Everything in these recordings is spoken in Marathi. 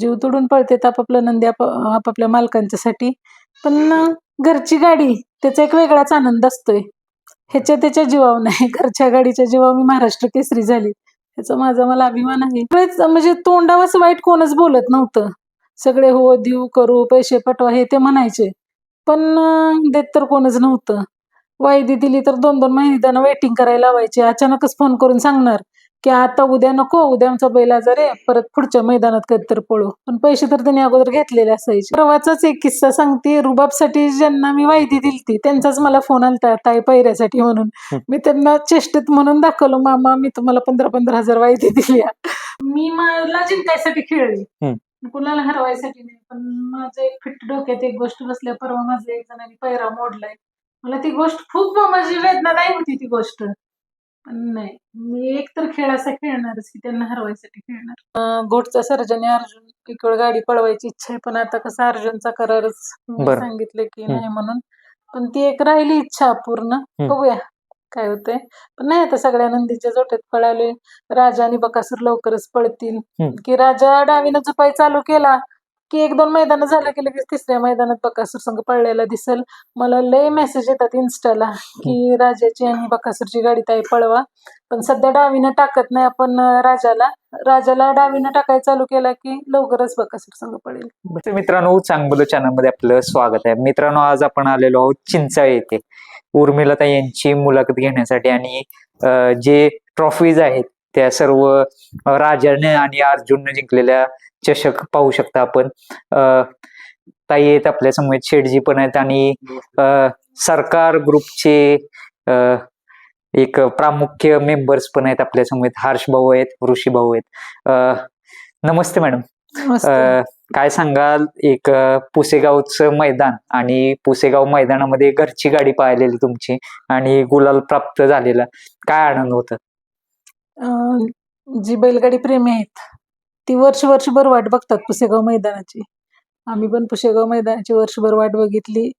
जीव तोडून पळतेत आपापलं नंदी आप आपापल्या मालकांच्यासाठी. पण घरची गाडी त्याचा एक वेगळाच आनंद असतोय. ह्याच्या त्याच्या जीवावर नाही घरच्या गाडीच्या जीवावर मी महाराष्ट्र केसरी झाली. त्याचा माझा मला अभिमान आहे. म्हणजे तोंडावरच वाईट कोणच बोलत नव्हतं. सगळे हो देऊ करू पैसे पटवा हे ते म्हणायचे. पण देत तर कोणच नव्हतं. वायदी दिली तर दोन दोन महिने त्यांना वेटिंग करायला लावायची. अचानकच फोन करून सांगणार. की आता उद्या नको उद्या आमचा बैल आजार आहे परत पुढच्या मैदानात कधीतरी पळू. पण पैसे तर त्यांनी अगोदर घेतलेले असायचे. परवाचाच एक किस्सा सांगते. रुबाबसाठी ज्यांना मी वायदी दिलती त्यांचाच मला फोन आलता टाय पैऱ्यासाठी म्हणून. मी त्यांना चेष्टेत म्हणून दाखवलं मामा मी तुम्हाला पंधरा पंधरा हजार वायदी दिली मी मला जिंकायसाठी खेळली. कुणाला हरवायसाठी नाही पण माझं एक फिट डोक्यात एक गोष्ट बसल्या परवा माझं एक जणांनी पैरा मोडलाय. मला ती गोष्ट खूप माझी वेदनादायी होती ती गोष्ट. नाही मी एक तर खेळ असा खेळणारच की त्यांना हरवायसाठी खेळणार. अं, घोटचा सर्जन आहे अर्जुन. एक वेळ गाडी पळवायची इच्छा आहे पण आता कसं अर्जुनचा करारच मी बरं. सांगितलं की हम्म. नाही म्हणून. पण ती एक राहिली इच्छा अपूर्ण बघूया काय होतंय. पण नाही आता सगळ्या नंदीच्या जोट्यात पळाले राजा आणि बकासूर लवकरच पळतील. हम्म. की राजा डावीनं जुपाई चालू केला की एक दोन मैदान झालं की लगेच तिसऱ्या मैदानात बकासूर संघ पळलेला दिसेल. मला लय मेसेज येतात इन्स्टाला की राजाची आणि बकासूरची गाडी ताई पळवा. पण सध्या डावीनं टाकत नाही आपण राजाला. राजाला डावीनं टाकायला चालू केला की लवकरच बकासूर संघ पळेल. तर मित्रांनो चांगलं चॅनलमध्ये आपलं स्वागत आहे. मित्रांनो आज आपण आलेलो आहोत चिंचाळे येथे. उर्मिलता यांची मुलाखत घेण्यासाठी आणि जे ट्रॉफीज आहेत त्या सर्व राजाने आणि अर्जुनने जिंकलेल्या चषक पाहू शकता आपण. अं, ताई आहेत आपल्यासमोर शेठजी पण आहेत आणि सरकार ग्रुपचे एक प्रामुख्य मेंबर्स पण आहेत आपल्यासमोर. हर्ष भाऊ आहेत ऋषी भाऊ आहेत. नमस्ते मॅडम. काय सांगाल? एक पुसेगावचं मैदान आणि पुसेगाव मैदानामध्ये घरची गाडी पाहिलेली तुमची आणि गुलाल प्राप्त झालेला. काय आनंद होता? जी बैलगाडी प्रेमी आहेत ती वर्ष वर्षभर वाट बघतात पुसेगाव मैदानाची. आम्ही पण पुसेगाव मैदानाची वर्षभर वाट बघितली.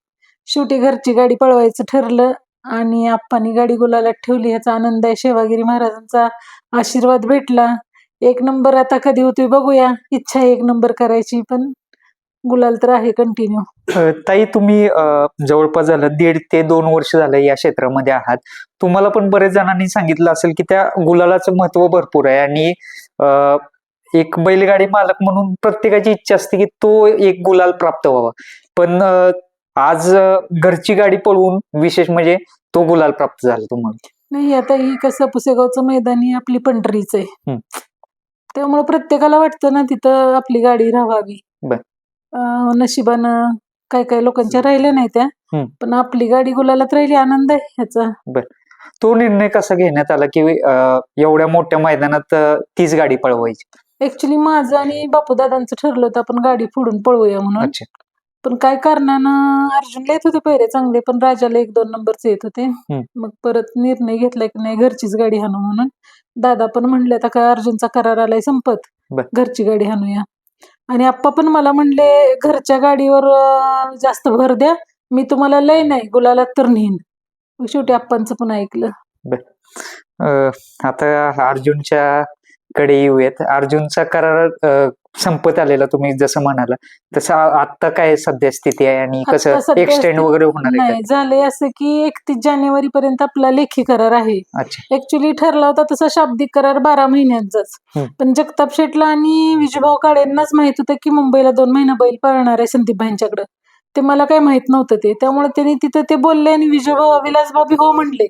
शेवटी घरची गाडी पळवायचं ठरलं आणि आप्पानी गाडी गुलालात ठेवली. ह्याचा आनंद आहे. शेवागिरी महाराजांचा आशीर्वाद भेटला. एक नंबर आता कधी होतोय बघूया. इच्छा आहे एक नंबर करायची पण गुलाल तर आहे कंटिन्यू ताई तुम्ही अ, जवळपास झालं दीड ते दोन वर्ष झालं या क्षेत्रामध्ये आहात. तुम्हाला पण बरेच जणांनी सांगितलं असेल की त्या गुलालाचं महत्त्व भरपूर आहे आणि अ, एक बैलगाडी मालक म्हणून प्रत्येकाची इच्छा असते की तो एक गुलाल प्राप्त व्हावा. पण अ, आज अ, घरची गाडी पळवून विशेष म्हणजे तो गुलाल प्राप्त झाला तुम्हाला. नाही आता ही कसं पुसेगावचं मैदान ही आपली पंढरीच आहे. हम्म. त्यामुळे प्रत्येकाला वाटतं ना तिथं आपली गाडी राहावी. बर. अं, नशिबानं काय काय लोकांच्या राहिल्या नाही त्या. हम्म. पण आपली गाडी गुलालात राहिली आनंद आहे ह्याचा. तो निर्णय कसा घेण्यात आला की अ, एवढ्या मोठ्या मैदानात अ, तीच गाडी पळवायची? ऍक्च्युली माझं आणि बापूदादांचं ठरलं होतं आपण गाडी फोडून पळवूया म्हणून. अच्छा. पण काय कारणानं अर्जुनला येत होते पहिरे चांगले पण राजाला एक दोन नंबरचे येत होते. मग परत निर्णय घेतला की नाही घरचीच गाडी हाणू म्हणून. दादा पण म्हणले आता काय अर्जुनचा करार आलाय संपत. बर. घरची गाडी हाणूया. आणि आप्पा पण मला म्हणले घरच्या गाडीवर जास्त भर द्या. मी तुम्हाला लय नाही गुलाला तर नेईन. शेवटी आप्पांचं पण ऐकलं. आता अर्जुनच्या कडे येऊयात. अर्जुनचा करार संपत आलेला तुम्ही जसं म्हणाला तसं आता काय सध्या स्थिती आहे आणि कसं एक्सटेंड वगैरे होणार आहे नाही झालंय असं की एकतीस जानेवारी पर्यंत आपला लेखी करार आहे. ऍक्च्युली ठरला होता तसा शाब्दिक करार बारा महिन्यांचाच. पण जगताप शेटला आणि विजूभाऊ काळेंनाच माहीत होतं की मुंबईला दोन महिना बैल पळणार आहे संदीप भाईंच्याकडे ते मला काही माहीत नव्हतं ते. त्यामुळे त्यांनी तिथं ते बोलले आणि विजूभाऊ विलासबाबी हो म्हणले.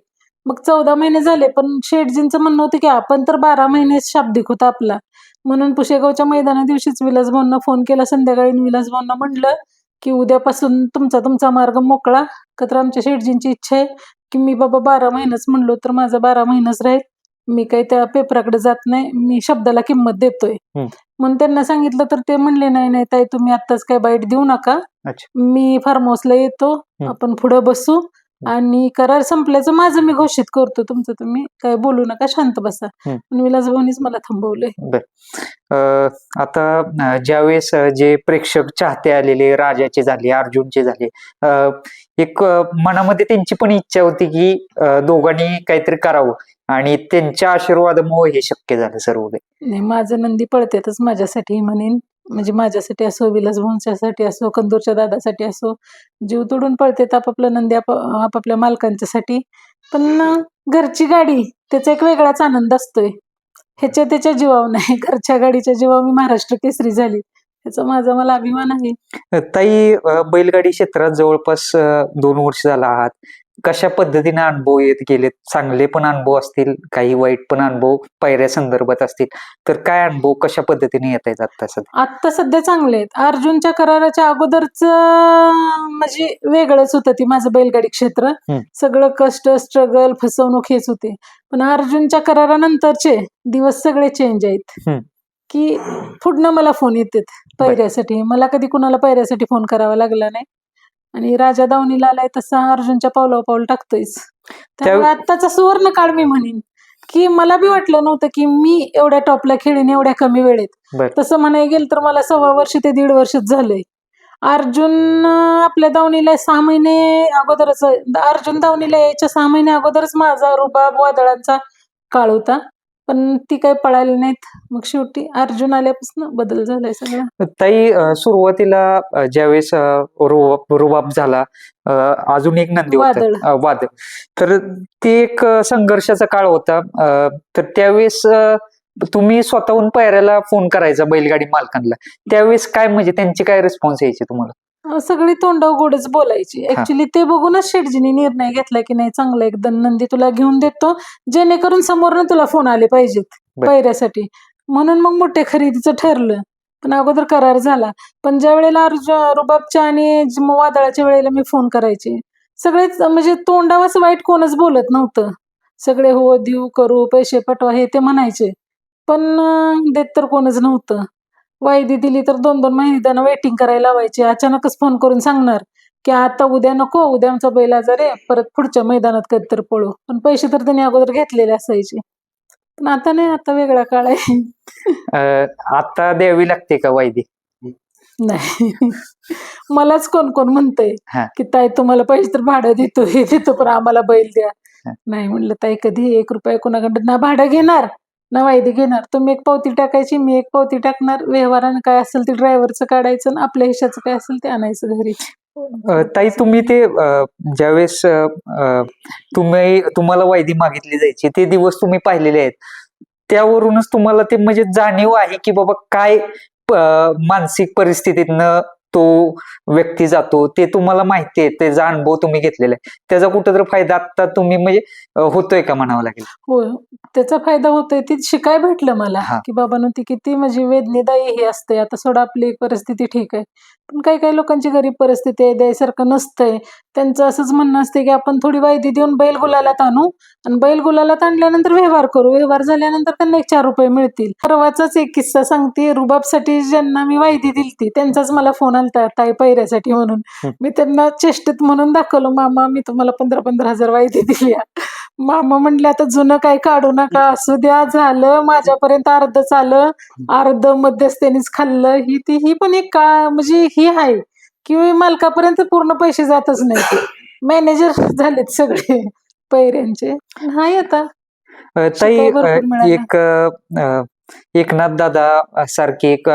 मग चौदा महिने झाले पण शेठजींचं म्हणणं होतं की आपण तर बारा महिने शाब्दिक होता आपला. म्हणून पुशेगावच्या मैदाना दिवशीच विलासभाऊंना फोन केला संध्याकाळी आणि विलासभाऊंना म्हणलं की उद्यापासून तुमचा तुमचा मार्ग मोकळा का तर आमच्या शेठजींची इच्छा आहे की मी बाबा बारा महिनाच म्हणलो तर माझा बारा महिनाच राहील. मी काही त्या पेपराकडे जात नाही मी शब्दाला किंमत देतोय. म्हणून त्यांना सांगितलं तर ते म्हणले नाही नाही ताई तुम्ही आत्ताच काय बाईट देऊ नका. मी फार्म हाऊसला येतो आपण पुढे बसू आणि करार संपल्याचं माझं मी घोषित करतो तुमचं तुम्ही काय बोलू नका शांत बसा. पण विलासभाऊनीच मला थांबवलंय. अ, आता ज्यावेळेस जे प्रेक्षक चाहते आलेले राजाचे झाले अर्जुनचे झाले एक मनामध्ये त्यांची पण इच्छा होती की दोघांनी काहीतरी करावं. आणि त्यांच्या आशीर्वादामुळे हे शक्य झालं सर्व काही माझं नंदी पळतेतच माझ्यासाठी म्हणेन. म्हणजे माझ्यासाठी असो विलास भाऊंच्यासाठी असो कंदूरच्या दादासाठी असो जीव तोडून पळतेत आपापल्या नंदी आपापल्या मालकांच्यासाठी. पण घरची गाडी त्याचा एक वेगळाच आनंद असतोय. ह्याच्या त्याच्या जीवावर नाही घरच्या गाडीच्या जीवावर मी महाराष्ट्र केसरी झाली. ह्याचा माझा मला अभिमान आहे. ताई बैलगाडी क्षेत्रात जवळपास दोन वर्ष झाला आहात. कशा पद्धतीने अनुभव येत गेलेत? चांगले पण अनुभव असतील काही वाईट पण अनुभव पायऱ्या संदर्भात असतील. तर काय अनुभव कशा पद्धतीने येत आहेत आता सध्या? आत्ता सध्या चांगले आहेत. अर्जुनच्या कराराच्या अगोदरच म्हणजे वेगळंच होतं ती माझं बैलगाडी क्षेत्र. सगळं कष्ट स्ट्रगल फसवणूक हेच होते. पण अर्जुनच्या करारानंतरचे दिवस सगळे चेंज आहेत. की पुढनं मला फोन येतात पैऱ्यासाठी मला कधी कुणाला पैऱ्यासाठी फोन करावा लागला नाही. आणि राजा दावणीला आलाय तसा अर्जुनच्या पावलावर पाऊल टाकतोयच त्यामुळे आत्ताचा सुवर्ण काळ मी म्हणेन की मला बी वाटलं नव्हतं की मी एवढ्या टॉपला खेळीन एवढ्या कमी वेळेत. तसं म्हणाय गेलं तर मला सव्वा वर्ष ते दीड वर्षच झालंय. अर्जुन आपल्या दावणीला सहा महिने अगोदरच अर्जुन दावणीला यायच्या सहा महिने अगोदरच माझा रुबाब वादळांचा काळ होता. पण ती काही पळाली नाहीत. मग शेवटी अर्जुन आल्यापासून बदल झालाय सगळा. ताई सुरुवातीला ज्यावेळेस रुबाब झाला अजून एक नंदी. होतं अ, वादळ. तर ते एक संघर्षाचा काळ होता. तर त्यावेळेस तुम्ही स्वतःहून पायऱ्याला फोन करायचा बैलगाडी मालकांना. त्यावेळेस काय म्हणजे त्यांची काय रिस्पॉन्स यायची तुम्हाला? सगळी तोंडाव गोडच बोलायची. ऍक्च्युली ते बघूनच शेटजीने निर्णय घेतला की नाही चांगला एकदम नंदी तुला घेऊन देतो. जेणेकरून समोरनं तुला फोन आले पाहिजेत. पैऱ्यासाठी म्हणून मग मोठे खरेदीचं ठरलं. पण अगोदर करार झाला. पण ज्या वेळेला रुबाबच्या आणि वादळाच्या वेळेला मी फोन करायचे. सगळेच म्हणजे तोंडावच वाईट कोणच बोलत नव्हतं. सगळे हो देऊ करू पैसे पाठवा हे ते म्हणायचे. पण देत तर कोणच नव्हतं. वायदी दिली तर दोन दोन महिने त्यांना वेटिंग करायला लावायचे. अचानकच फोन करून सांगणार की आता उद्या नको उद्या आमचा बैल आजार आहे परत पुढच्या मैदानात कधीतरी पळू. पण पैसे तर त्यांनी अगोदर घेतलेले असायचे. पण आता नाही आता वेगळा काळ आहे. आता द्यावी लागते का वायदी? नाही. मलाच कोण कोण म्हणतंय. की ताई तुम्हाला पैसे तर भाडं देतो हे देतो पण आम्हाला बैल द्या. नाही म्हणलं ताई कधी एक रुपया कोणाकडं ना भाडं घेणार? ना घेणार. तुम्ही एक पावती टाकायची मी एक पावती टाकणार. व्यवहारानं काय असेल ते ड्रायव्हरचं काढायचं आणि आपल्या हिशाचं काय असेल ते आणायचं घरी. ताई तुम्ही ते ज्यावेळेस अ, तुम्ही तुम्हाला वायदी मागितली जायची ते दिवस तुम्ही पाहिलेले आहेत. त्यावरूनच तुम्हाला ते म्हणजे जाणीव आहे की बाबा काय मानसिक परिस्थितीतनं तो व्यक्ती जातो ते तुम्हाला माहिती आहे त्याचा अनुभव तुम्ही घेतलेला आहे. त्याचा कुठेतरी फायदा आता तुम्ही म्हणजे होतोय का म्हणावं लागेल? हो त्याचा फायदा होतोय. ती शिकाय भेटलं मला. की बाबा ती किती म्हणजे वेदनेदायी हे असते आता सोडा आपली परिस्थिती ठीक आहे. पण काही काही लोकांची गरीब परिस्थिती आहे द्यायसारखं नसतंय. त्यांचं असंच म्हणणं असते की आपण थोडी वायदी देऊन बैल गुलालात आणू आणि बैल गुलालात आणल्यानंतर व्यवहार करू. व्यवहार झाल्यानंतर त्यांना एक चार रुपये मिळतील. परवाचाच एक किस्सा सांगते. रुबाबसाठी ज्यांना मी वायदी दिलती त्यांचाच मला फोन आलता ताई पैऱ्यासाठी म्हणून. मी त्यांना चेष्टेत म्हणून दाखवलं मामा मी तुम्हाला पंधरा पंधरा हजार वायदी दिली मामा म्हणले आता जुनं काही काढू नका असू द्या झालं माझ्यापर्यंत अर्धच आलं अर्ध मध्यस्थ्यानीच खाल्लं ही ती ही पण एक का म्हणजे ही आहे की मालकापर्यंत पूर्ण पैसे जातच नाही मॅनेजर झालेत सगळे पैऱ्यांचे. हाय आता. ताई. एक एकनाथ दादा सारखे एक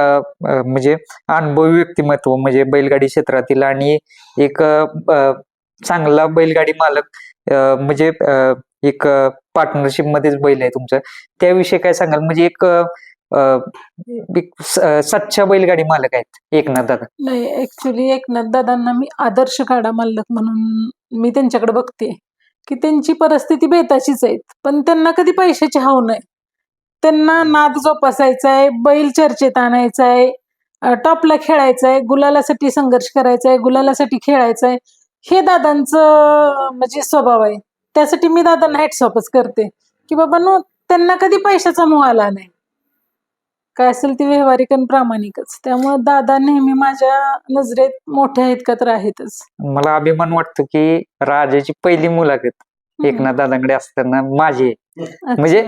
म्हणजे अनुभवी व्यक्तिमत्व म्हणजे बैलगाडी क्षेत्रातील आणि एक चांगला बैलगाडी मालक म्हणजे एक पार्टनरशिप मध्येच बैल आहे तुमचं. त्याविषयी काय सांगाल? म्हणजे एक सच्चा बैलगाडी मालक आहेत एकनाथ दादा. नाही ऍक्च्युली एकनाथ दादांना मी आदर्श गाडा मालक म्हणून मी त्यांच्याकडे बघते. की त्यांची परिस्थिती बेताचीच आहे पण त्यांना कधी पैशाची हाव नाही. त्यांना नाद जोपासायचा आहे बैल चर्चेत आणायचा आहे टॉपला खेळायचं आहे गुलालासाठी संघर्ष करायचा आहे गुलालासाठी खेळायचं आहे हे दादांचं म्हणजे स्वभाव आहे त्यासाठी मी दादांना हॅटसॉपच करते. की बाबा नो त्यांना कधी पैशाचा मोह आला नाही. काय असेल ते व्यावहारिक आणि प्रामाणिकच. त्यामुळे दादा नेहमी माझ्या नजरेत मोठे आहेत का तर आहेतच. मला अभिमान वाटतो की राजाची पहिली मुलाखत. एकनाथ दादांकडे असताना माझी. म्हणजे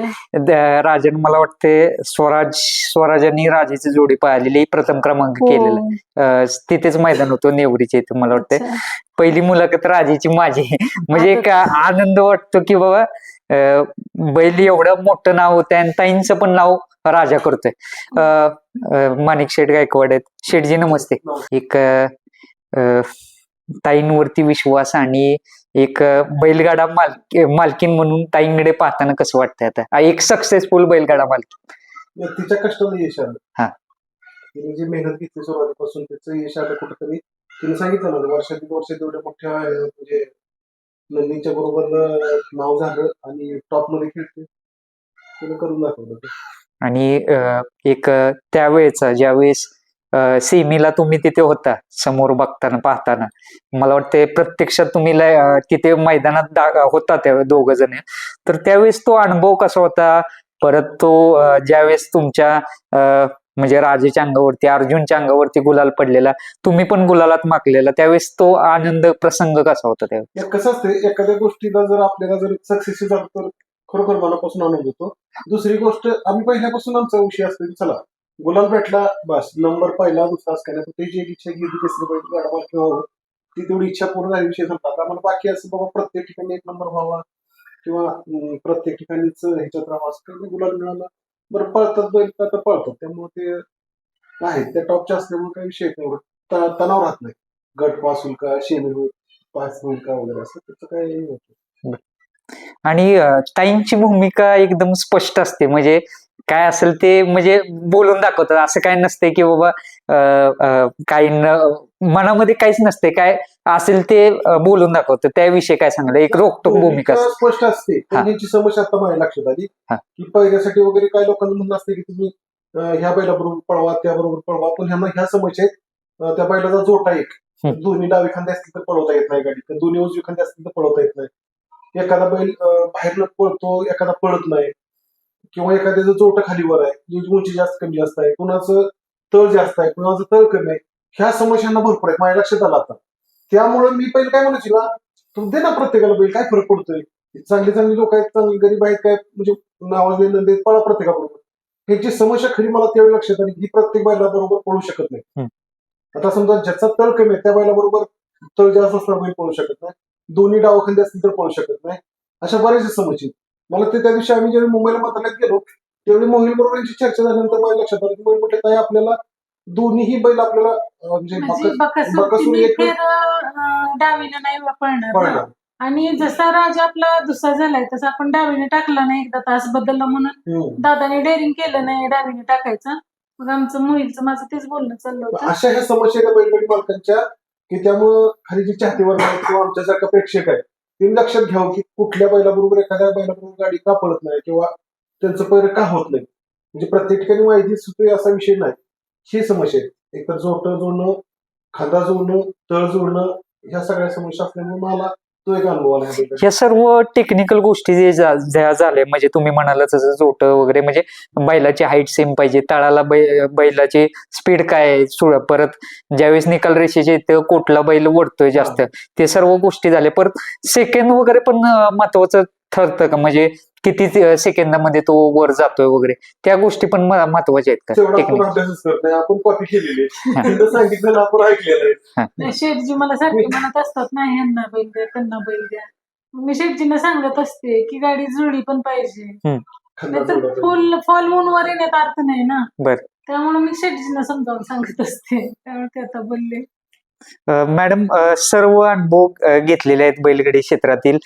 राजन मला वाटते स्वराज स्वराजांनी राजाची जोडी पाहिलेली प्रथम क्रमांक हो. केलेला. तिथेच मैदान होतं नेवरीचे इथे मला वाटतं. पहिली मुलाखत राजाची माझी. म्हणजे एक आनंद वाटतो की बाबा बैल एवढं मोठं नाव होतं आणि ताईंचं पण नाव राजा करतोय. माणिक शेठ गायकवाड आहेत. शेठजी नमस्ते. एक ताईंवरती विश्वास आणि एक बैलगाडा मालकी मालकीन म्हणून ताईंकडे पाहताना कसं वाटतंय आता? एक सक्सेसफुल बैलगाडा मालकी. तिच्या कष्टाला यश आलं. हा. तिने जी मेहनत घेतली सुरुवातीपासून त्याचं यश आलं कुठेतरी. तिने सांगितलं ना वर्षात दीड वर्षात एवढ्या मोठ्या म्हणजे नंदीच्या बरोबर नाव झालं आणि टॉपमध्ये खेळते तिने करून दाखवलं. आणि एक त्यावेळेचा ज्यावेळेस सेमीला तुम्ही तिथे होता समोर बघताना पाहताना. मला वाटते प्रत्यक्षात तुम्ही तिथे मैदानात होता त्या दोघ जण. तर त्यावेळेस तो अनुभव कसा होता? परत तो ज्यावेळेस तुमच्या म्हणजे राजेच्या अंगावरती अर्जुनच्या अंगावरती गुलाल पडलेला तुम्ही पण गुलालात माकलेला त्यावेळेस तो आनंद प्रसंग कसा होता त्यावेळेस? कसं असते एखाद्या गोष्टीला जर आपल्याला जर सक्सेस झालं तर खरोखर मनापासून आनंद होतो. दुसरी गोष्ट आम्ही पहिल्यापासून आमचा विषय असतो की चला. गुलाल भेटला बस. नंबर पहिला दुसरा असं त्याची एक इच्छा गेली तिसरी पहिली गाडवा किंवा ती तेवढी इच्छा पूर्ण झाली विषय संपला. आता आम्हाला बाकी असं बाबा प्रत्येक ठिकाणी एक नंबर व्हावा किंवा प्रत्येक ठिकाणीच ह्याच्यात राहावा असं काही गुलाल मिळाला. बरं पळतात बैल का तर पळतात. त्यामुळे ते आहेत त्या टॉपच्या असल्यामुळे काही विषय नाही. तणाव राहत नाही. गट पास होईल का शेमी होईल पास होईल का वगैरे असं त्याचं काही होतं आणि ताईंची भूमिका एकदम स्पष्ट असते. म्हणजे काय असेल ते म्हणजे बोलून दाखवतात. असं काय नसते की बाबा काही मनामध्ये काहीच नसते काय असेल ते बोलून दाखवतात. त्याविषयी काय सांगलं एक रोखटोक भूमिका असते. स्पष्ट असते. हा. समस्या आता माझ्या लक्षात आली. हा. की पहिल्यासाठी वगैरे काही लोकांना म्हणणं असते की तुम्ही ह्या बैलाबरोबर पळवा त्या बरोबर पळवा. पण ह्यांना ह्या समस्या आहेत. त्या बैलाचा जोटा एक. दोन्ही डावी खांदे असतील तर पळवता येत नाही गाडी. दोन्ही उजवी खांदे असतील तर पळवता येत नाही. एखादा बैल बाहेरनं पळतो एखादा पळत नाही. किंवा एखाद्याचं जोट खालीवर आहे उंची जास्त कमी जास्त आहे कुणाचं तळ जास्त आहे कुणाचं तळ कमी आहे ह्या समस्यांना भरपूर आहेत माझ्या लक्षात आलं आता. त्यामुळे मी पहिले काय म्हणायची ना तू दे ना प्रत्येकाला बैल काय फरक पडतोय? चांगली चांगली लोक आहेत चांगली गरीब आहेत काय म्हणजे नावाजलेले नंदी पळा प्रत्येकाबरोबर. ह्याची समस्या खरी मला त्यावेळी लक्षात आली की प्रत्येक बैला बरोबर पळू शकत नाही. आता समजा ज्याचा तळ कमी आहे त्या बैला बरोबर तळ जास्त असणार बैल पळू शकत नाही. दोन्ही डावखंदे असतील तर पळू शकत नाही. अशा बऱ्याचशा समस्या आहेत. मला ते त्या दिवशी आम्ही ज्यावेळी मुंबईला मंत्रालयात गेलो त्यावेळी मोहिल बरोबर यांची चर्चा झाल्यानंतर माझ्या लक्षात आलं की मोहिल म्हटलं काय आपल्याला दोन्हीही बैल आपल्याला म्हणजे म्हणजे बकास- बकासूर बकासूर तिन्ही एक- फेर अं, डावीने नाही पळणार ना. पळणार. आणि जसा राजा आपला दुसरा झालाय तसा आपण डावीने टाकला नाही एकदा तास बदलला म्हणून हम्म. दादाने डेअरिंग केलं नाही डावीने टाकायचं मग आमचं मोहिलचं माझं तेच बोलणं चाललं होतं अशा ह्या समस्या बैलगाडी मालकांच्या की त्यामुळं खाली जे चाहते वर्ग आहेत किंवा आमच्यासारखा प्रेक्षक आहे त्यांनी लक्षात घ्यावं हो की कुठल्या बैलाबरोबर एखाद्या बैलाबरोबर गाडी का पळत नाही किंवा त्यांचं पैर का होत नाही. म्हणजे प्रत्येक ठिकाणी माहिती सुटते असा विषय नाही. ही समस्या आहे. एकतर जोट जोडणं खांदा जोडणं तळ जोडणं ह्या सगळ्या समस्या असल्यामुळे मला तो एक अनुभव आला ह्या सर्व टेक्निकल गोष्टी जे ज्या झाल्या म्हणजे तुम्ही म्हणाला तसं जोट वगैरे म्हणजे बैलाची हाईट सेम पाहिजे तळाला बै बैलाची स्पीड काय आहे परत ज्यावेळेस निकाल रेषेचे इथं कोटला बैल ओढतोय जास्त ते सर्व गोष्टी झाल्या. परत सेकंद वगैरे पण अं, महत्वाचं ठरतं का? म्हणजे किती सेकंदामध्ये तो वर जातोय वगैरे? त्या गोष्टी पण महत्त्वाच्या आहेत का? टेक्निक आपण कॉपी केलेली सांगितलेलं आपण ऐकलेलं शेठजी मला सारखे म्हणत असतात नाही ह्यांना बैल द्या त्यांना बैल द्या. मी शेठजींना सांगत असते की गाडी जुळली पण पाहिजे. फुल फॉल मून वर येण्यात अर्थ नाही ना. बर. त्यामुळे मी शेठजींना समजावून सांगत असते. त्यामुळे ते आता बोलले. मॅडम सर्व अनुभव घेतलेले आहेत बैलगाडी क्षेत्रातील.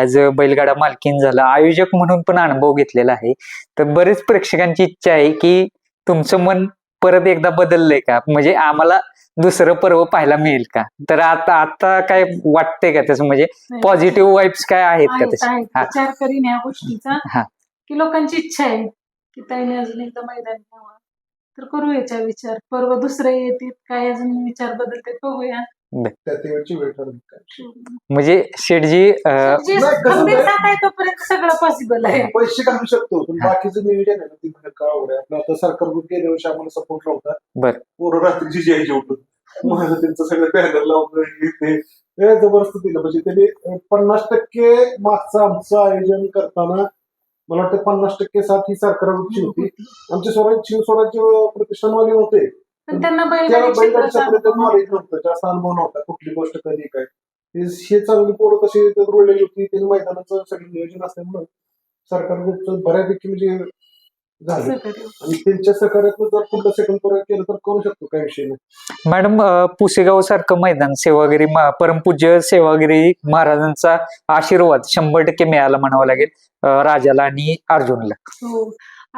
ऍज अ बैलगाडा मालकीन झाला आयोजक म्हणून पण अनुभव घेतलेला आहे. तर बरेच प्रेक्षकांची इच्छा आहे की तुमचं मन परत एकदा बदललंय का? म्हणजे आम्हाला दुसरं पर्व पाहायला मिळेल का? तर आता आता काय वाटतंय का तसं म्हणजे पॉझिटिव्ह वाईब्स काय आहेत का आहेत, तसे आहेत. हा. विचार करीन या गोष्टीचा. की लोकांची इच्छा आहे की ताईने अजून एकदा मैदान तर करू याचा विचार. परवा दुसरे येतील काय अजून विचार बदलते बघूया त्या तेवढची वेळ ठरली काय म्हणजे शेठजी अं, जे नाही, कसं गंभीर नाही. साथ आहे तोपर्यंत सगळं पॉसिबल आहे. पैसे काढू शकतो पण बाकीचं नियोजन आहे ना ती म्हणजे काय आवड आहे आपलं आता सरकार ग्रुप गेल्या वर्षी आम्हाला सपोर्ट नव्हता बर. पोरं रात्रीची जे जेवतो माझं त्यांचं सगळं लावून हे ते. हे जबरदस्त दिलं. म्हणजे त्यांनी पन्नास टक्के मागचं आमचं आयोजन करताना मला वाटतं पन्नास टक्के साथ ही सरकार ग्रुपची होती. आमचे स्वराज्य शिव स्वराज्य प्रतिष्ठानवाले होते. पण त्यांना नॉलेज नव्हतं. जास्त अनुभव नव्हता. कुठली गोष्ट कधी काय. हे चांगली पोरं तशी रुळलेली होती. त्यांनी मैदानाचं सगळं नियोजन असल्यामुळं सरकारचं बऱ्यापैकी म्हणजे झालं. सहकार्य. आणि त्यांच्या सहकार्यात जर पुढलं सेकंड पोरं केलं तर करू शकतो काही विषय नाही. मॅडम पुसेगाव सारखं मैदान सेवागिरी परमपूज्य सेवागिरी महाराजांचा आशीर्वाद शंभर टक्के मिळाला म्हणावं लागेल राजाला आणि अर्जुनला. हो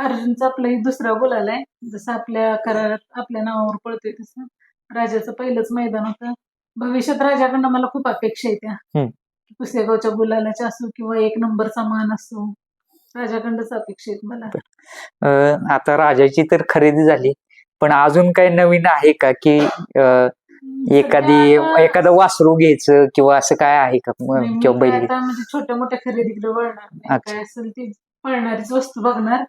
अर्जुनचा आपलाही दुसरा आलाय जसं आपल्या करारात आपल्या नावावर पळतोय तसं. राजाचं पहिलंच मैदान होतं. भविष्यात राजाकडनं मला खूप अपेक्षा आहे त्या. पुसेगावच्या गुलालाच्या असो किंवा एक नंबरचा मान असो राजाकडनंच अपेक्षा आहेत मला आता राजाची तर खरेदी झाली पण अजून काही नवीन आहे का की एखादी एखादं वासरू घ्यायचं किंवा असं काय आहे का? किंवा बैल? म्हणजे छोट्या मोठ्या खरेदीकडे वळणार. काय असेल ती पळणारीच वस्तू बघणार.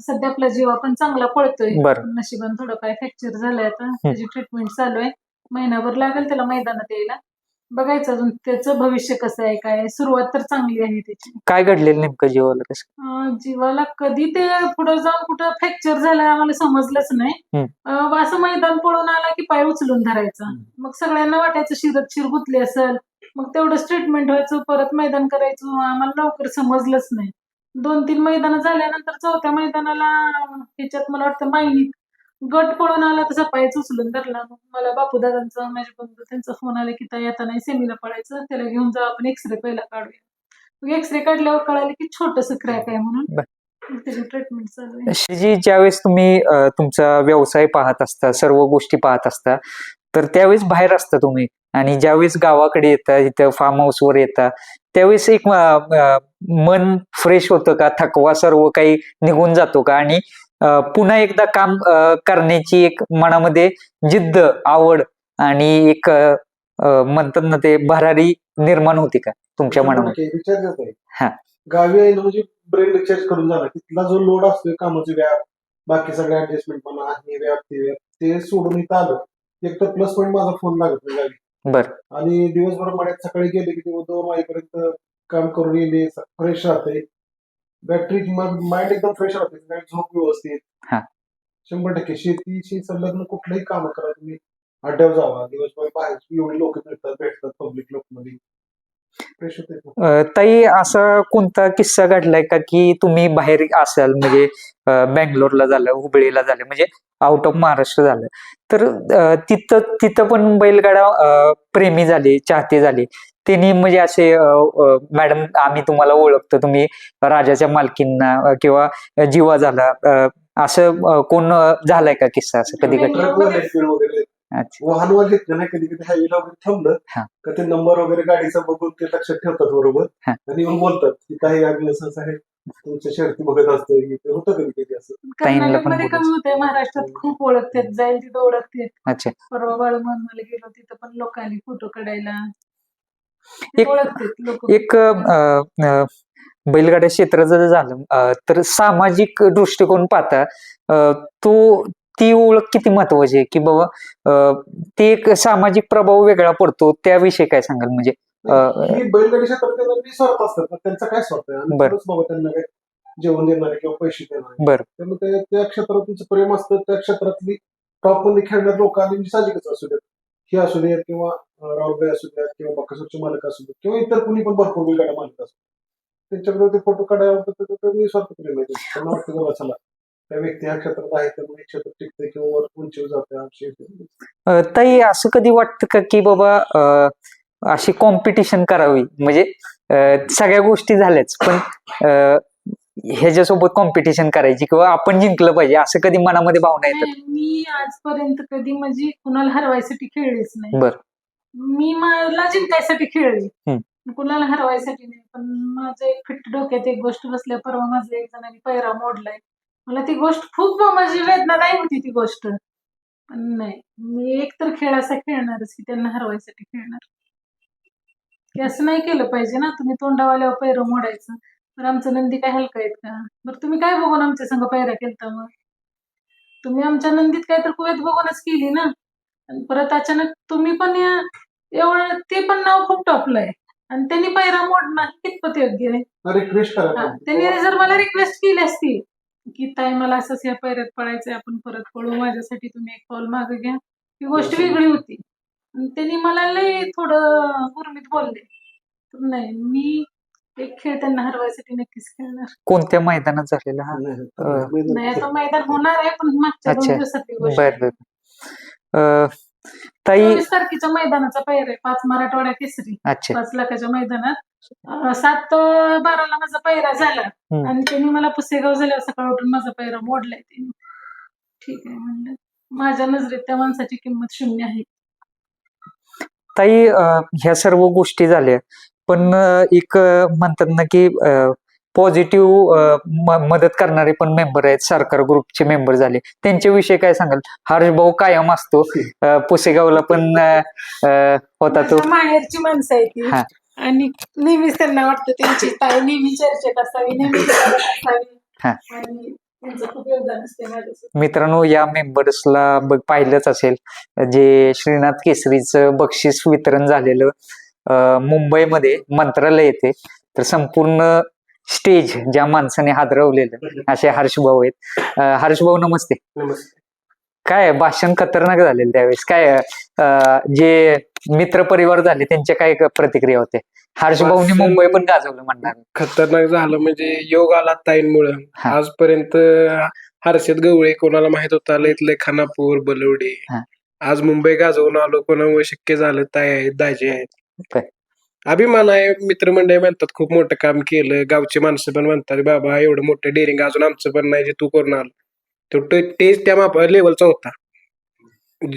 सध्या आपला जीवा पण चांगला पळतोय. नशिबान थोडं काय फ्रॅक्चर झालंय आता. त्याची ट्रीटमेंट चालू आहे. महिनाभर लागेल त्याला मैदानात यायला. बघायचं अजून त्याचं भविष्य कसं आहे काय सुरुवात तर चांगली आहे त्याची. काय घडलेलं नेमकं जीवाला कसं? अं, जीवाला कधी ते पुढे जाऊन कुठं फ्रॅक्चर झालंय आम्हाला समजलंच नाही. हम्म. अं, असं मैदान पळून आला की पाय उचलून धरायचा. मग सगळ्यांना वाटायचं शिरत शिर गुतली असेल. मग तेवढंच ट्रीटमेंट व्हायचं परत मैदान करायचं. आम्हाला लवकर समजलंच नाही. दोन तीन मैदान झाल्यानंतर चौथ्या मैदानाला ह्याच्यात मला वाटतं माहिनीत गट पळून आला तसा पायच उचलून धरला. मग मला बापू दादांचा माझ्या बंधू त्यांचा फोन आला की ताई आता नाही सेमीला पळायचं त्याला घेऊन जाऊ आपण एक्सरे पहिला काढूया. मग एक्सरे काढल्यावर कळालं की छोटस क्रॅक आहे म्हणून बर. मग त्याची ट्रीटमेंट चालू आहे. श्रीजी ज्यावेळेस तुम्ही तुमचा व्यवसाय पाहत असता सर्व गोष्टी पाहत असता तर त्यावेळेस बाहेर असता तुम्ही. आणि ज्यावेळेस गावाकडे येता इथं फार्म हाऊसवर येता त्यावेळेस एक मन फ्रेश होतं का? थकवा सर्व काही निघून जातो का? आणि पुन्हा एकदा काम करण्याची एक मनामध्ये जिद्द आवड आणि एक म्हणतात ना ते भरारी निर्माण होती का तुमच्या मनामध्ये? हा. गावी आहे म्हणजे ब्रेन रिचार्ज करून जाणार. तिथला जो लोड असतोय कामाचे व्याप बाकी सगळे ऍडजस्टमेंट म्हणा हे व्याप ते व्याप ते सोडून इथं आलं. एक तर प्लस पॉईंट माझा फोन लागत नाही गावी. बर. आणि दिवसभर मळ्यात सकाळी गेले की दोन वाजेपर्यंत काम करून येणे फ्रेश राहते बॅटरी माइंड एकदम फ्रेश राहते. झोप व्यवस्थित. हा. शंभर टक्के. शेतीशी संलग्न कुठलंही काम करा तुम्ही. अड्ड्यावर जावा. दिवसभर बाहेर एवढी लोक मिळतात भेटतात पब्लिक लोक मध्ये ताई असा कोणता किस्सा घडलाय का की तुम्ही बाहेर असाल? म्हणजे बँगलोरला झालं हुबळीला झालं म्हणजे आउट ऑफ महाराष्ट्र झालं. तर तिथं तिथं पण बैलगाडा प्रेमी झाले चाहते झाले. त्यांनी म्हणजे असे मॅडम आम्ही तुम्हाला ओळखतो. तुम्ही राजाच्या मालकींना किंवा जीवा झाला असं कोण झालाय का किस्सा असं कधी वाहनवाले ना कधी कधी हायवेला वगैरे थांबलं हा. का ते नंबर वगैरे गाडीचा बघून ते लक्षात ठेवतात बरोबर? हा. आणि येऊन बोलतात की काही आहे तुमच्या शर्ती बघत असतो की ते होतं कधी कधी असं. कर्नाटकमध्ये कमी महाराष्ट्रात खूप ओळखतात जाईल तिथं ओळखतात. अच्छा. परवा बाळूमामाला गेलो तिथं पण लोक आली फोटो काढायला. एक- एक बैलगाड्या क्षेत्राचं जर झालं तर सामाजिक दृष्टिकोन पाहता तो ती ओळख किती महत्वाची आहे? की बाबा ते एक सामाजिक प्रभाव वेगळा पडतो त्याविषयी काय सांगाल? म्हणजे बैलगाडी स्वार्थ असतात त्यांचा काय स्वार्थ आहे? जेवण देणार किंवा पैसे देणार बरं. त्यामुळे त्या- क्षेत्रात तुमचं प्रेम असतं त्या क्षेत्रातली टॉपमध्ये खेळणारे लोक आली म्हणजे साहजिकच असू देत. हे असू देत किंवा अं, असू द्यात किंवा बकासूरचे मालक असू देत किंवा इतर कुणी पण भरपूर वेगळा मालक असू त्यांच्याकडे ते फोटो काढायला मी स्वार्थ प्रेम आहे त्यांना वाटतं बाबा चला त्या व्यक्ती ह्या क्षेत्रात आहे तर हे क्षेत्र टिकते किंवा वर उंचीवर जाते आमची ताई असं कधी वाटतं का की बाबा अशी कॉम्पिटिशन करावी? म्हणजे सगळ्या गोष्टी झाल्याच पण अ, ह्याच्यासोबत कॉम्पिटिशन करायची किंवा आपण जिंकलं पाहिजे असं कधी मनामध्ये भावना येतात? नाही, मी आजपर्यंत कधी म्हणजे कुणाला हरवायसाठी खेळलीच नाही. बर. मी मला जिंकायसाठी खेळली. कुणाला हरवायसाठी नाही पण माझं एक फिट डोक्यात एक गोष्ट बसल्या परवा माझं एक जणांनी पैरा मोडलाय. मला ती गोष्ट खूप माझी वेदनादायी होती ती गोष्ट. पण नाही मी एक तर खेळ असा खेळणारच की त्यांना हरवायसाठी खेळणार. असं नाही केलं पाहिजे ना तुम्ही तोंडावाल्यावर पैर मोडायचं. तर आमचं नंदी काय हलका आहेत का? बरं तुम्ही काय बघून आमच्या संग पैरा केलता मग? तुम्ही आमच्या नंदीत काय तर कुवेत बघूनच केली ना? आणि परत अचानक तुम्ही पण या एवढं ते पण नाव खूप टॉपलंय आणि त्यांनी पैरा मोडणं कितपत योग्य आहे? रिक्वेस्ट हा, त्यांनी जर मला रिक्वेस्ट केली असती की ताई मला असंच या पैऱ्यात पळायचंय आपण परत पळू माझ्यासाठी तुम्ही एक पाऊल मागे घ्या. ही गोष्ट वेगळी होती. आणि त्यांनी मला लय थोडं गुरमीत बोलले. पण नाही मी एक खेळ त्यांना हरवायसाठी नक्कीच खेळणार. कोणत्या मैदानात झालेला हा? नाही आता मैदान होणार आहे पण मागच्या दोन अच्छा. दिवसात गोष्ट. बर बर अं, ताई चोवीस तारखेच्या मैदानाचा पैर आहे पाच मराठवाडा केसरी. अच्छा. पाच लाखाच्या मैदानात. अं, सात अं, बाराला माझा पैरा झाला. हम्म. आणि त्यांनी मला पुसेगाव झाल्यावर सकाळ उठून माझा पैरा मोडलाय त्यांनी. ठीक आहे म्हणलं. माझ्या नजरेत त्या माणसाची किंमत शून्य आहे. ताई अं, ह्या सर्व गोष्टी झाल्या. पण एक म्हणतात ना की पॉझिटिव्ह मदत करणारे पण मेंबर आहेत. सरकार ग्रुपचे मेंबर झाले. त्यांच्याविषयी काय सांगाल? हर्ष भाऊ कायम असतो. पुसेगावला पण होता तो. माहेरची माणसं आहे ती. हा. आणि नेहमीच त्यांना वाटतं त्यांची ताई नेहमी चर्चेत असावी नेहमी असावी. हा. मित्रांनो या मेंबर्सला बघ पाहिलंच असेल. जे श्रीनाथ केसरीचं बक्षीस वितरण झालेलं मुंबईमध्ये मंत्रालय येते. तर संपूर्ण स्टेज ज्या माणसाने हादरवलेलं असे हर्षभाऊ आहेत. अं, हर्षभाऊ नमस्ते. काय भाषण खतरनाक झालेलं त्यावेळेस. काय जे मित्र परिवार झाले त्यांच्या काय प्रतिक्रिया होत्या? हर्षभाऊनी भाषण- मुंबई पण गाजवलं म्हणणार. खतरनाक झालं म्हणजे योग आला ताईंमुळं. आजपर्यंत हर्षद गवळे कोणाला माहीत होता? लयतले खानापूर बलवडे. आज मुंबई गाजवून आलो कोणामुळे शक्य झालं? ताई आहेत दाजी आहेत. काय? अभिमान आहे मित्रमंडळी म्हणतात खूप मोठं काम केलं. गावची माणसं पण म्हणतात बाबा एवढं मोठं डेअरिंग अजून आमचं पण नाही जे तू करून आलो. तो टे- टेस्ट त्या मापा लेवलचा होता.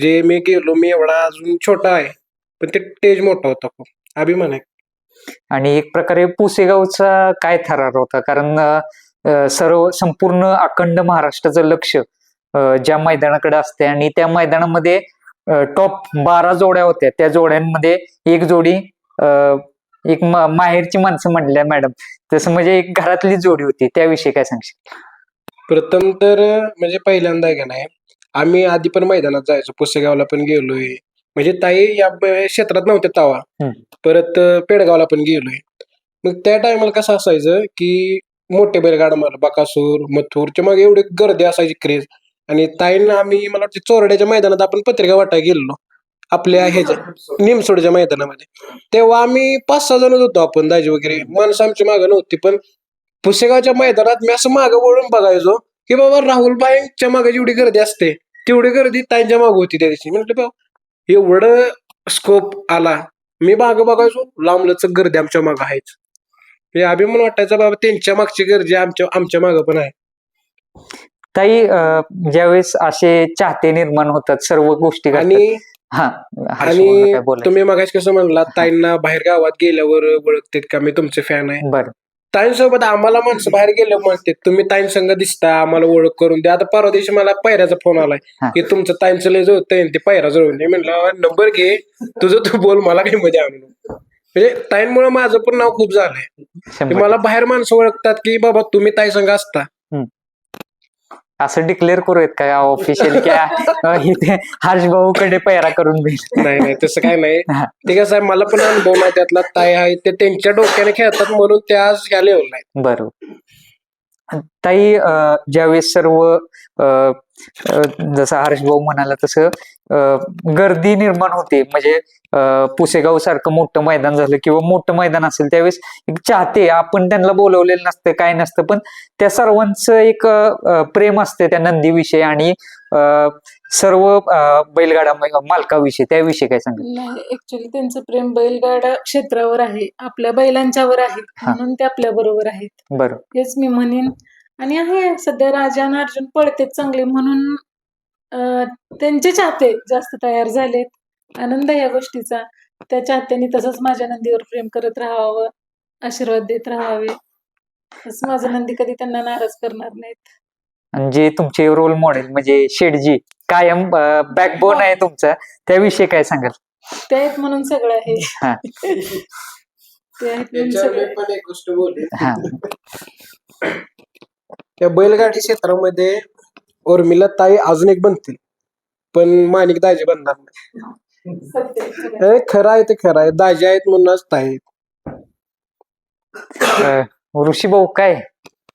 जे मी गेलो मी एवढा अजून छोटा आहे पण ते टेज मोठा होता खूप. अभिमान आहे. आणि एक प्रकारे पुसेगावचा काय थरार होता? कारण अं, सर्व संपूर्ण अखंड महाराष्ट्राचं लक्ष अं, ज्या मैदानाकडे असते आणि त्या मैदानामध्ये टॉप बारा जोड्या होत्या. त्या जोड्यांमध्ये एक जोडी एक माहेरची माणसं म्हणल्या मॅडम. तसं म्हणजे एक घरातली जोडी होती. त्याविषयी काय सांगशील? प्रथम तर म्हणजे पहिल्यांदा आहे का नाही आम्ही आधी पण मैदानात जायचो. पुसेगावला पण गेलोय. म्हणजे ताई या क्षेत्रात नव्हत्या तवा. परत पेडगावला पण गेलोय. मग त्या टायमाला कसं असायचं की मोठे बैलगाडा मला बकासूर मथुरच्या मग एवढी गर्दी असायची क्रेज आणि ताईंना आम्ही मला वाटतं चोरड्याच्या मैदानात आपण पत्रिका वाटायला गेलेलो. आपल्या ह्याच्या निमसोडच्या मैदानामध्ये. तेव्हा आम्ही पाच सहा जणच होतो आपण दाजी वगैरे. माणसं आमची मागं नव्हती पण पुसेगावच्या मैदानात मी असं मागं वळून बघायचो की बाबा राहुल बाईंच्या मागे जेवढी गर्दी असते तेवढी गर्दी ताईंच्या मागं होती त्या दिवशी. म्हटलं बाबा एवढं स्कोप आला. मी मागं बघायचो लांबलच गर्दी आमच्या मागं आहेच. हे अभिमान वाटायचा बाबा त्यांच्या मागची गर्दी आमच्या आमच्या मागं पण आहे. ताई ज्यावेळेस असे चाहते निर्माण होतात सर्व गोष्टी. आणि हा आणि तुम्ही मगाशी कसं म्हणला ताईंना बाहेर गावात गेल्यावर ओळखतेत का? मी तुमचे फॅन आहे. बरं. ताईंसोबत आम्हाला माणसं बाहेर गेले म्हणते तुम्ही ताईं संघ दिसता आम्हाला ओळख करून द्या. आता परवा दिवशी मला पैऱ्याचा फोन आलाय. की तुमचं ताईंचं लय जुळतंय ते पैरा जुळून दे. म्हणलं नंबर घे. तुझं तू बोल मला काही मध्ये आणू म्हणजे ताईंमुळे माझं पण नाव खूप झालंय. मला बाहेर माणसं ओळखतात की बाबा तुम्ही ताई संघ असता. असं डिक्लेअर करूयात का ऑफिशियल की इथे हर्ष भाऊ कडे पैरा करून नाही नाही तसं काय नाही. ते कसं आहे मला पण अनुभव नाही त्यातला. ताई आहे ते त्यांच्या डोक्याने खेळतात म्हणून ते आज ह्या लेवलला आहेत. बरोबर. ताई ज्यावेळेस सर्व जसं हर्ष भाऊ म्हणाला तसं गर्दी निर्माण होते. म्हणजे पुसेगाव सारखं मोठं मैदान झालं किंवा मोठं मैदान असेल त्यावेळेस एक चाहते. आपण त्यांना बोलवलेलं नसतं काय नसतं. पण त्या सर्वांचं एक प्रेम असते त्या नंदीविषयी आणि सर्व बैलगाडा मालकाविषयी त्याविषयी काय सांगा नाही ऍक्च्युली त्यांचं प्रेम बैलगाडा क्षेत्रावर आहे. आपल्या बैलांच्यावर आहे. हा. म्हणून ते आपल्या बरोबर आहेत. बरं. हेच मी म्हणेन. आणि आहे सध्या राजा आणि अर्जुन पळतेत चांगले. म्हणून अं, त्यांचे चाहते जास्त तयार झालेत. आनंद आहे या गोष्टीचा. त्या चाहत्यांनी तसंच माझ्या नंदीवर प्रेम करत राहावं आशीर्वाद देत राहावे. तसं माझं नंदी कधी त्यांना नाराज करणार नाहीत. आणि जे तुमचे रोल मॉडेल म्हणजे शेडजी कायम बॅकबोन आहे तुमचा त्याविषयी काय सांगाल? ते आहेत म्हणून सगळं आहे हा. ते आहेत म्हणून याच्यावर सगळं. मी पण एक गोष्ट बोलली. हा. त्या बैलगाडी क्षेत्रामध्ये उर्मिला ताई अजून एक बनतील पण माणिक दाजी बनणार नाही. सत्य आहे. हे खरं आहे ते खरं आहे दाजी आहेत म्हणूनच ताई आहेत. ऋषी भाऊ काय?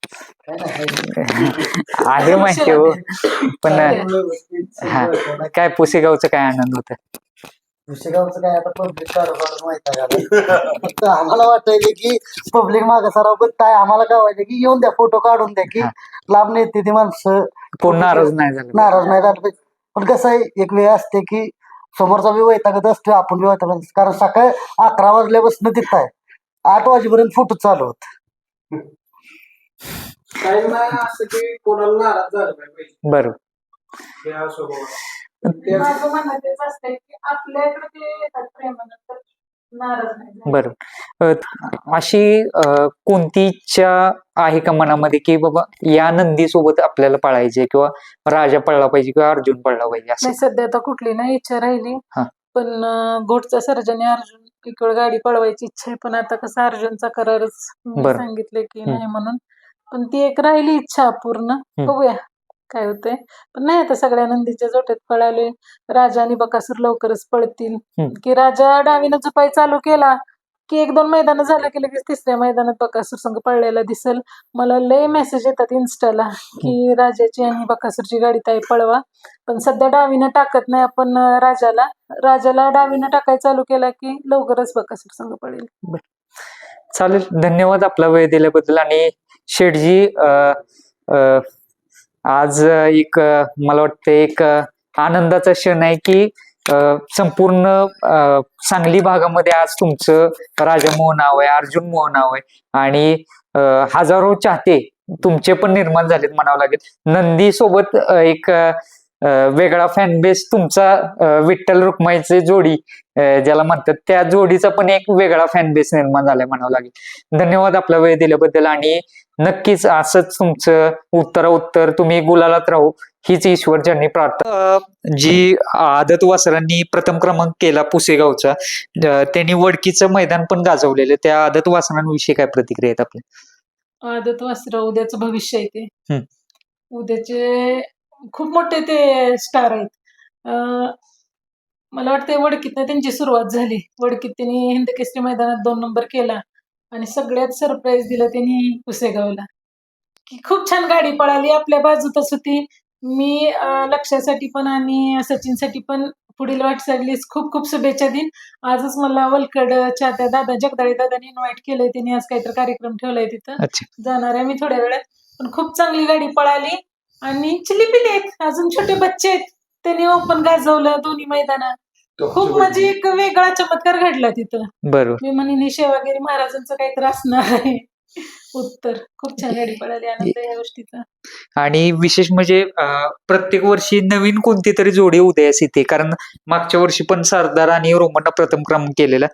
आहे माहिती हो. पण हा. काय पुसेगावचं काय आनंद होत? पुसेगावचं काय? आता पब्लिक माहिती आहे का फक्त आम्हाला वाटायले की पब्लिक मागे सराव पण काय? आम्हाला काय व्हायचं की येऊन द्या फोटो काढून द्या की. लांब नेते ती माणसं. कोण नाराज नाही झालं. नाराज नाही झालं पाहिजे. पण कसं आहे एक वेळ असते की समोरचा बी वैतागत असतो आपण बी वैतागत असतो कारण सकाळी अकरा वाजल्यापासून तिथं आहे. आठ वाजेपर्यंत फोटो चालू होत. काही नाही असं की कोणाला नाराज झालं पाहिजे बरोबर या स्वभावाला. त्याच- माझं म्हणणं तेच असतंय की आपल्याकडे ते येतात प्रेमानं तर नाराज नाही झाले. बरोबर अ, अशी अ, कोणती इच्छा आहे का मनामध्ये की बाबा या नंदी सोबत आपल्याला पळायचे किंवा राजा पळला पाहिजे किंवा अर्जुन पळला पाहिजे असं नाही सध्या आता कुठली नाही इच्छा राहिली हा. पण अं, घोटचा सर्जन अर्जुन वेळ गाडी पळवायची इच्छा आहे पण आता कसं अर्जुनचा करारच मी बरं. सांगितले की. नाही म्हणून पण ती एक राहिली इच्छा अपूर्ण बघूया काय होतंय. पण नाही आता सगळ्या नंदीच्या जोट्यात पळाले राजा आणि बकासूर लवकरच पळतील. की राजा डावीनं जुपाई चालू केला की एक दोन मैदानं झालं की लगेच तिसऱ्या मैदानात बकासूर संघ पळलेला दिसल. मला लय मेसेज येतात इन्स्टाला की राजाची आणि बकासूरची गाडी ताई पळवा. पण सध्या डावीनं टाकत नाही आपण राजाला. राजाला डावीनं टाकाय चालू केला की लवकरच बकासूर संघ पळेल. चालेल. धन्यवाद आपला वेळ दिल्याबद्दल आणि शेठजी अ, आज एक मला वाटतं एक आनंदाचा क्षण आहे की संपूर्ण सांगली भागामध्ये आज तुमचं राजा नाव आहे अर्जुन मोह नाव आहे आणि हजारो चाहते तुमचे पण निर्माण झालेत म्हणावं लागेल. नंदी सोबत एक वेगळा फॅन बेस तुमचा विठ्ठल रुक्माईचे जोडी ज्याला म्हणतात त्या जोडीचा पण एक वेगळा फॅन बेस निर्माण झालाय म्हणावं लागेल. धन्यवाद आपला वेळ दिल्याबद्दल आणि नक्कीच असंच तुमचं उत्तरा उत्तर तुम्ही गुलालात राहू हीच ईश्वरच्यांनी प्रार्थना. अं, जी आदत वासरांनी प्रथम क्रमांक केला पुसेगावचा त्यांनी वडकीचं मैदान पण गाजवलेलं त्या आदत वासरांविषयी काय प्रतिक्रिया आहेत आपल्या? आदत वासरा उद्याचं भविष्य आहे ते. उद्याचे खूप मोठे ते स्टार आहेत. अं, मला वाटतं वडकीतनं त्यांची सुरुवात झाली. वडकीत त्यांनी हिंद केसरी मैदानात दोन नंबर केला आणि सगळ्यात सरप्राईज दिलं त्यांनी पुसेगावला की खूप छान गाडी पळाली आपल्या बाजूतच होती मी अं, लक्षासाठी पण आणि सचिनसाठी पण पुढील वाटचालीस खूप खूप शुभेच्छा देईन. आजच मला वलकडच्या त्या दादा जगदाळे दादानी इन्व्हाइट केलंय. त्यांनी आज काहीतरी कार्यक्रम ठेवलाय तिथं. अच्छा. जाणार आहे मी थोड्या वेळात. पण खूप चांगली गाडी पळाली. आणि चिलीपिली आहेत. अजून छोटे बच्चे आहेत. त्यांनी ओपन गाजवलं दोन्ही मैदानात. खूप म्हणजे एक वेगळा चमत्कार घडला तिथं. बरोबर. मी म्हणेन हे सेवागिरी महाराजांचं काहीतरी असणार आहे. उत्तर. खूप छान गाडी पळाली आनंद या गोष्टीचा. आणि विशेष म्हणजे अं, प्रत्येक वर्षी नवीन कोणती तरी जोडी उदयास येते. कारण मागच्या वर्षी पण सरदार आणि रोमननं प्रथम क्रमांक केलेला.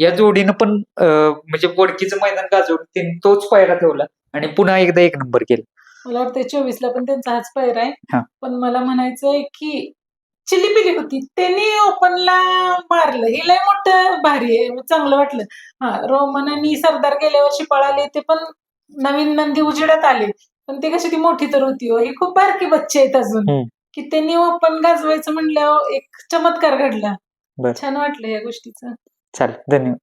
या जोडीनं पण अं, म्हणजे वडकीचं मैदान गाजवून त्यांनी तोच पायरा ठेवला आणि पुन्हा एकदा एक नंबर केला. मला वाटतं चोवीस ला पण त्यांचा हाच पैर हा. आहे पण मला म्हणायचंय की चिलीपिली होती. त्यांनी ओपनला मारलं. हे लय मोठं भारी आहे. चांगलं वाटलं. हा रोमन आणि सरदार गेल्या वर्षी पळाले ते पण नवीन नंदी उजेडात आले. पण ते कशी ती मोठी तर होती हो. ही खूप बारकी बच्चे आहेत अजून. की त्यांनी ओपन गाजवायचं म्हणल्यावर एक चमत्कार घडला. बरं. छान वाटलं या गोष्टीचं. चालेल. धन्यवाद.